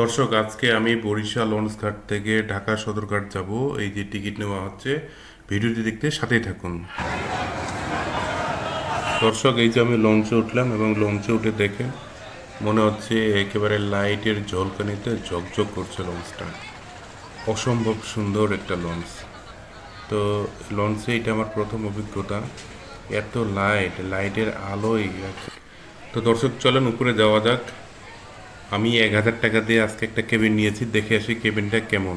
দর্শক, আজকে আমি বরিশাল লঞ্চঘাট থেকে ঢাকা সদরঘাট যাব। এই যে টিকিট নেওয়া হচ্ছে, ভিডিওটি দেখতে সাথেই থাকুন। দর্শক, এই যে আমি লঞ্চে উঠলাম এবং লঞ্চে উঠে দেখে মনে হচ্ছে একেবারে লাইটের ঝলকানিতে ঝকঝক করছে লঞ্চটা। অসম্ভব সুন্দর একটা লঞ্চ। তো লঞ্চে এটা আমার প্রথম অভিজ্ঞতা। এত লাইট, লাইটের আলোয় তো দর্শক, চলেন উপরে যাওয়া যাক। আমি এক হাজার টাকা দিয়ে আজকে একটা কেবিন নিয়েছি, দেখে আসি কেবিনটা কেমন।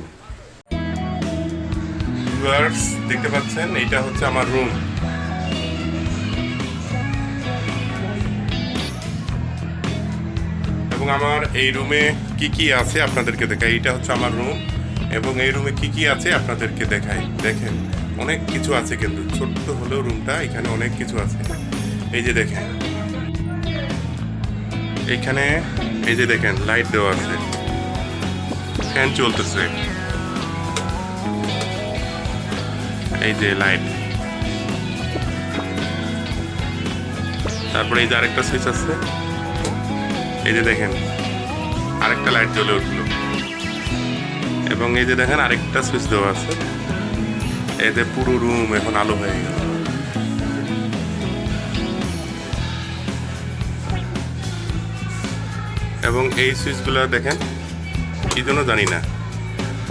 দেখতে পাচ্ছেন এইটা হচ্ছে আমার রুম এবং আমার এই রুমে কি কি আছে আপনাদেরকে দেখাই? এইটা হচ্ছে আমার রুম এবং এই রুমে কি কি আছে আপনাদেরকে দেখাই? দেখেন, অনেক কিছু আছে কিন্তু, ছোট্ট হলেও রুমটা এখানে অনেক কিছু আছে। এই যে দেখেন। এইখানে এই যে দেখেন লাইট দেওয়া আছে। ফ্যান চলতেছে। এই যে লাইট তারপরে এই যে আরেকটা সুইচ আছে। এই যে দেখেন, আরেকটা লাইট জ্বলে উঠল। এবং এই যে দেখেন, আরেকটা সুইচ দেওয়া আছে। যে পুরো রুম এখন আলো হয়ে গেল। এবং এই সুইচগুলো দেখেন, কি জন্য জানি না।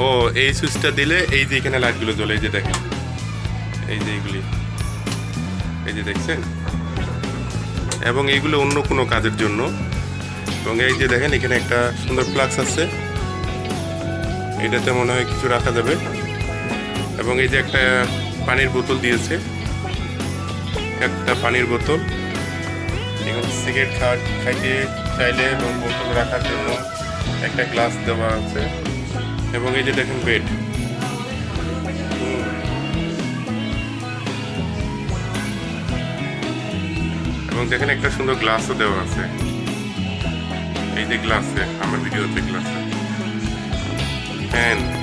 ও, এই সুইচটা দিলে এই যে এখানে লাইটগুলো জ্বলে, এই যে দেখেন। এই যে এইগুলি এই যে দেখছেন? এবং এইগুলো অন্য কোনো কাজের জন্য। এবং এই যে দেখেন, এখানে একটা সুন্দর ফ্লাক্স আছে। এটাতে মনে হয় কিছু রাখা যাবে। এবং এই যে একটা পানির বোতল দিয়েছে। একটা পানির বোতল। এখানে সিগারেট খাওয়া খাইতে চাইলে এবং বোতল রাখার জন্য একটা গ্লাস দেওয়া আছে। এবং এই যে দেখেন বেড। এবং দেখেন একটা সুন্দর গ্লাসও দেওয়া আছে। এই যে গ্লাসে, আমার ভিডিওতে গ্লাসে। ফ্যান।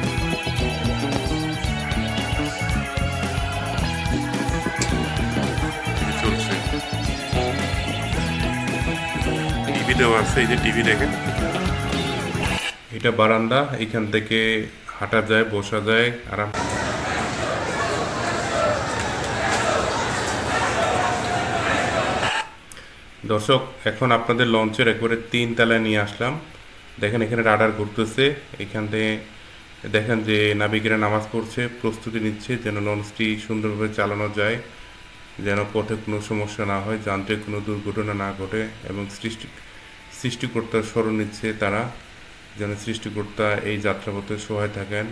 দেওয়া আছে এই যে টিভি দেখেন। এটা বারান্দা, এখান থেকে হাঁটা যায়, বসা যায়, আরাম। দর্শক, এখন আপনাদের লঞ্চের একবারে তিন তলায় নিয়ে আসলাম। দেখেন এখানে রাডার ঘুরতেছে। এখান থেকে দেখেন যে নাবিকেরা নামাজ পড়ছে, প্রস্তুতি নিচ্ছে যেন লঞ্চটি সুন্দরভাবে চালানো যায়, যেন পথে কোনো সমস্যা না হয়, যান্ত্রিক কোনো দুর্ঘটনা না ঘটে এবং সৃষ্টি সৃষ্টিকর্তার স্মরণ নিচ্ছে তারা, যেন সৃষ্টিকর্তা এই যাত্রাপথে সহায় থাকেন।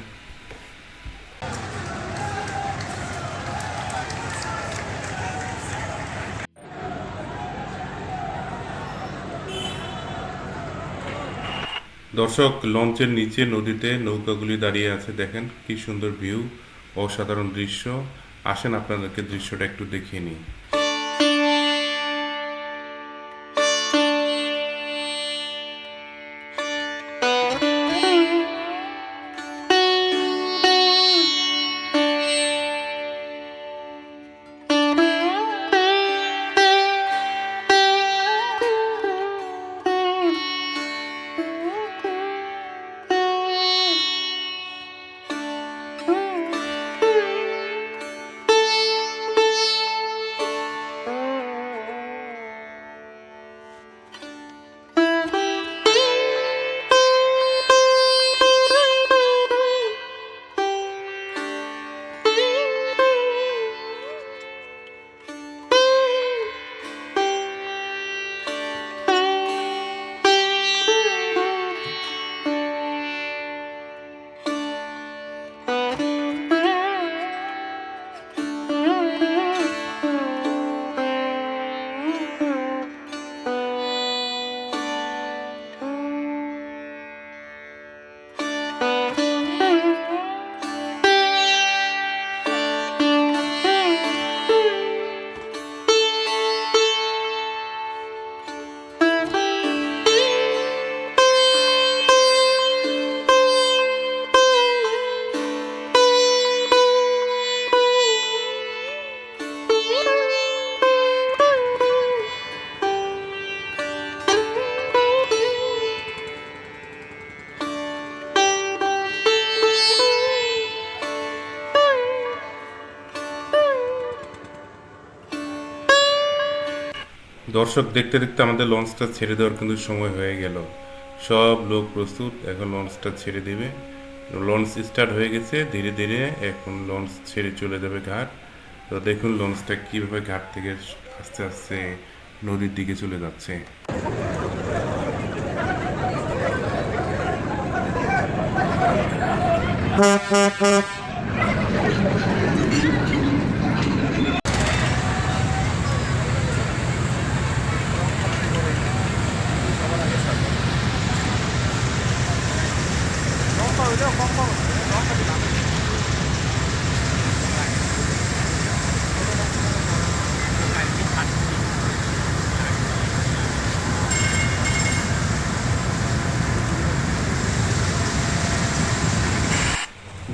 দর্শক, লঞ্চের নিচে নদীতে নৌকাগুলি দাঁড়িয়ে আছে, দেখেন কি সুন্দর ভিউ, অসাধারণ দৃশ্য। আসেন আপনাদেরকে দৃশ্যটা একটু দেখিয়ে নিই। দর্শক দেখতে দেখতে আমাদের লঞ্চটা ছেড়ে দেওয়ার কিন্তু সময় হয়ে গেল। সব লোক প্রস্তুত, এখন লঞ্চটা ছেড়ে দেবে। লঞ্চ স্টার্ট হয়ে গেছে, ধীরে ধীরে এখন লঞ্চ ছেড়ে চলে যাবে ঘাট। তো দেখুন লঞ্চটা কীভাবে ঘাট থেকে আস্তে আস্তে নদীর দিকে চলে যাচ্ছে।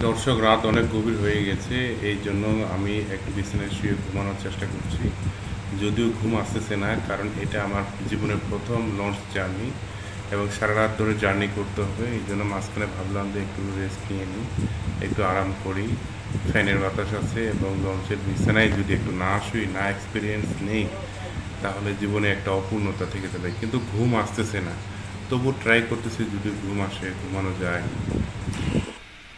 দর্শক, রাত অনেক গভীর হয়ে গেছে। এই জন্য আমি একটু বিছানায় শুয়ে ঘুমানোর চেষ্টা করছি। যদিও ঘুম আসতেছে না, কারণ এটা আমার জীবনের প্রথম লঞ্চ জার্নি এবং সারা রাত ধরে জার্নি করতে হবে, এই জন্য মাঝখানে ভাবলাম যে একটু রেস্ট নিয়ে নিই, একটু আরাম করি। ফ্যানের বাতাস আছে এবং লঞ্চের বিছানায় যদি একটু না শুই, না এক্সপিরিয়েন্স নেই, তাহলে জীবনে একটা অপূর্ণতা থেকে যাবে। কিন্তু ঘুম আসতেছে না। তবু ট্রাই করতেছি যদি ঘুম আসে, ঘুমানো যায়।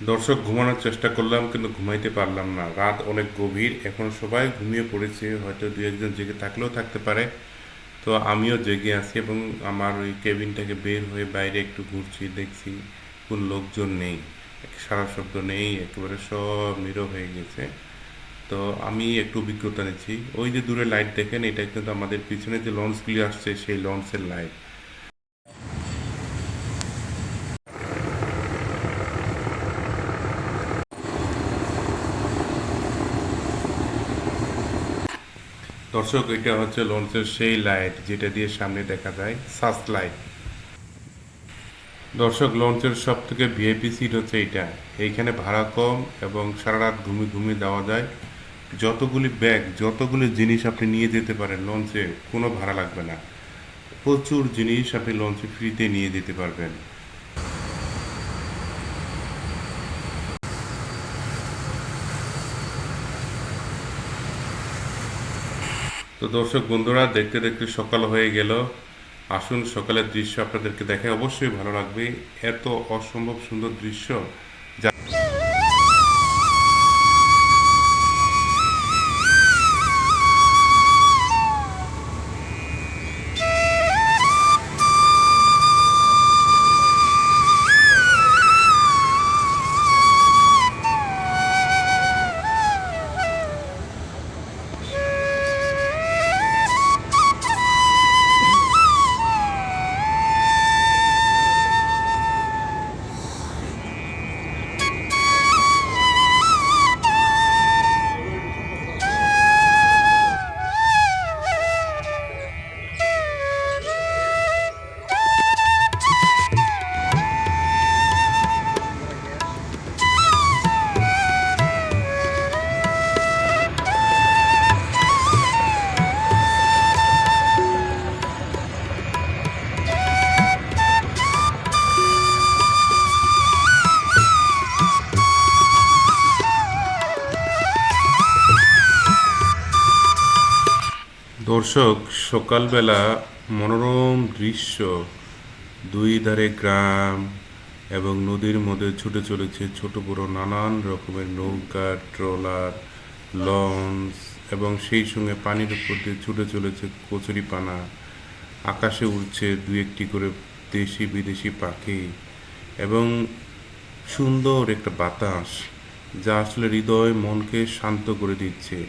দর্শক, ঘুমানোর চেষ্টা করলাম কিন্তু ঘুমাইতে পারলাম না। রাত অনেক গভীর, এখন সবাই ঘুমিয়ে পড়েছে। হয়তো দু একজন জেগে থাকলেও থাকতে পারে। তো আমিও জেগে আছি এবং আমার ওই কেবিনটাকে বের হয়ে বাইরে একটু ঘুরছি, দেখছি কোন লোকজন নেই সারা শব্দ নেই, একেবারে সব নিরব হয়ে গেছে। তো আমি একটু অভিজ্ঞতা নিচ্ছি। ওই যে দূরে লাইট দেখেন, এটা কিন্তু আমাদের পিছনে যে লঞ্চগুলি আসছে, সেই লঞ্চের লাইট দর্শক, এটা হচ্ছে লঞ্চের সেই লাইট যেটা দিয়ে সামনে দেখা যায় সাস লাইট দর্শক, লঞ্চের সব থেকে ভিআইপি সিট হচ্ছে এইটা। এইখানে ভাড়া কম এবং সারা রাত ঘুমিয়ে ঘুমিয়ে দেওয়া যায়। যতগুলি ব্যাগ যতগুলি জিনিস আপনি নিয়ে যেতে পারেন লঞ্চে, কোনো ভাড়া লাগবে না। প্রচুর জিনিস আপনি লঞ্চে ফ্রিতে নিয়ে যেতে পারবেন। তো দর্শক বন্ধুরা, দেখতে দেখতে সকাল হয়ে গেল। আসুন সকালের দৃশ্য আপনাদেরকে দেখে অবশ্যই ভালো লাগবে। এত অসম্ভব সুন্দর দৃশ্য। দর্শক, সকালবেলা মনোরম দৃশ্য দুই ধারে গ্রাম এবং নদীর মধ্যে ছুটে চলেছে ছোট বড় নানান রকমের নৌকা, ট্রলার, লঞ্চ এবং সেই সঙ্গে পানির উপর দিয়ে ছুটে চলেছে কচুরিপানা। আকাশে উড়ছে দু একটি করে দেশি বিদেশি পাখি এবং সুন্দর একটা বাতাস যা আসলে হৃদয় মনকে শান্ত করে দিচ্ছে।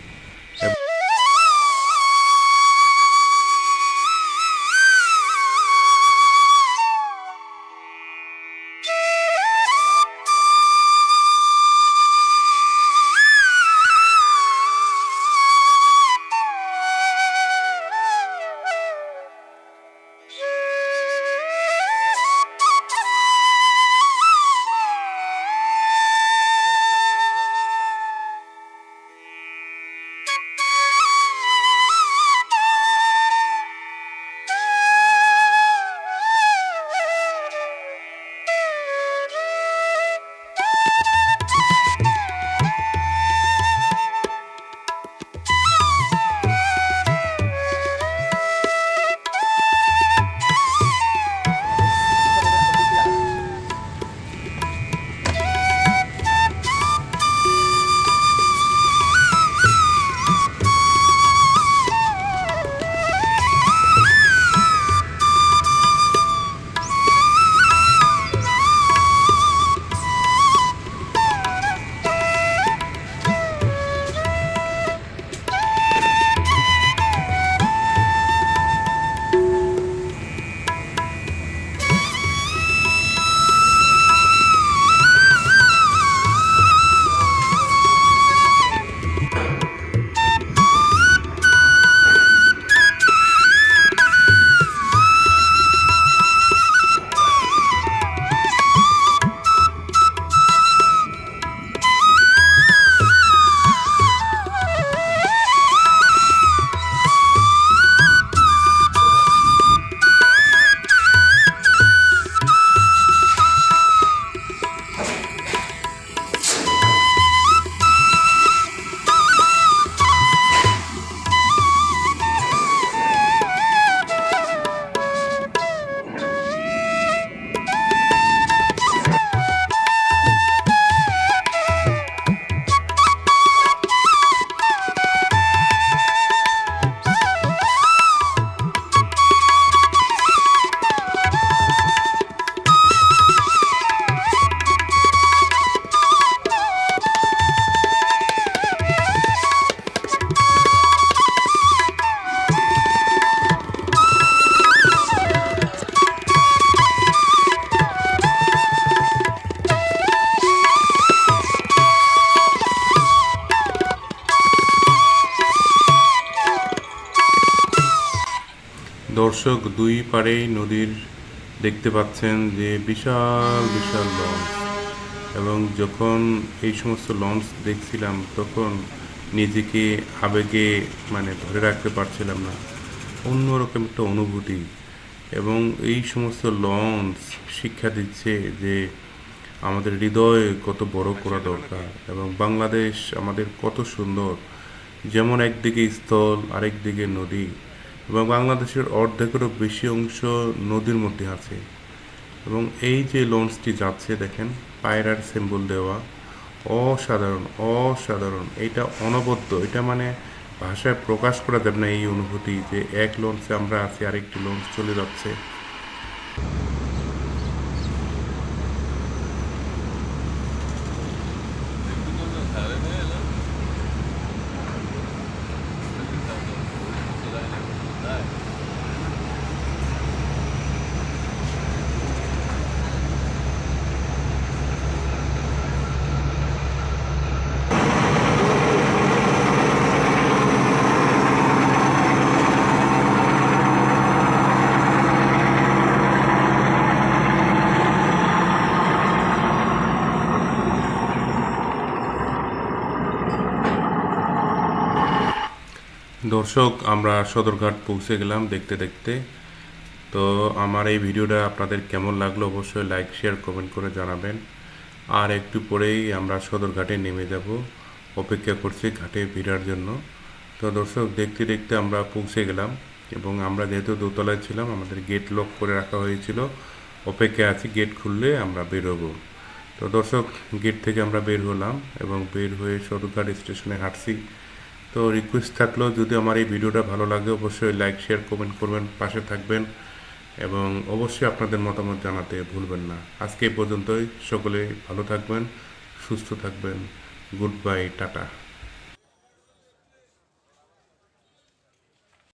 দর্শক দুই পাড়েই নদীর দেখতে পাচ্ছেন যে বিশাল বিশাল লঞ্চ। এবং যখন এই সমস্ত লঞ্চ দেখছিলাম, তখন নিজেকে আবেগে মানে ধরে রাখতে পারছিলাম না। অন্যরকম একটা অনুভূতি। এবং এই সমস্ত লঞ্চ শিক্ষা দিচ্ছে যে আমাদের হৃদয় কত বড় করা দরকার এবং বাংলাদেশ আমাদের কত সুন্দর। যেমন একদিকে স্থল আরেক দিকে নদী। এবং বাংলাদেশের অর্ধেকেরও বেশি অংশ নদীর মধ্যে আছে। এবং এই যে লঞ্চটি যাচ্ছে, দেখেন, পায়রার সিম্বল দেওয়া, অসাধারণ অসাধারণ। এটা অনবদ্য। এটা মানে ভাষায় প্রকাশ করা যাবে না এই অনুভূতি যে এক লঞ্চে আমরা আছি, আরেকটি লঞ্চ চলে যাচ্ছে। দর্শক, আমরা সদরঘাট পৌঁছে গেলাম দেখতে দেখতে। তো আমার এই ভিডিওটা আপনাদের কেমন লাগল অবশ্যই লাইক, শেয়ার, কমেন্ট করে জানাবেন। আর একটু পরেই আমরা সদরঘাটে নেমে যাব। অপেক্ষা করছি ঘাটে ভিড়ার জন্য। তো দর্শক, দেখতে দেখতে আমরা পৌঁছে গেলাম এবং আমরা যেহেতু দোতলায় ছিলাম, আমাদের গেট লক করে রাখা হয়েছিল। অপেক্ষা আছি, গেট খুললে আমরা বেরোবো তো দর্শক, গেট থেকে আমরা বের হলাম এবং বের হয়ে সদরঘাট স্টেশনে হাঁটছি। তো রিকোয়েস্ট থাকলেও যদি আমার এই ভিডিওটা ভালো লাগে, অবশ্যই লাইক শেয়ার কমেন্ট করবেন, পাশে থাকবেন এবং অবশ্যই আপনাদের মতামত জানাতে ভুলবেন না। আজকে এই পর্যন্তই, সকলে ভালো থাকবেন, সুস্থ থাকবেন গুড বাই টাটা।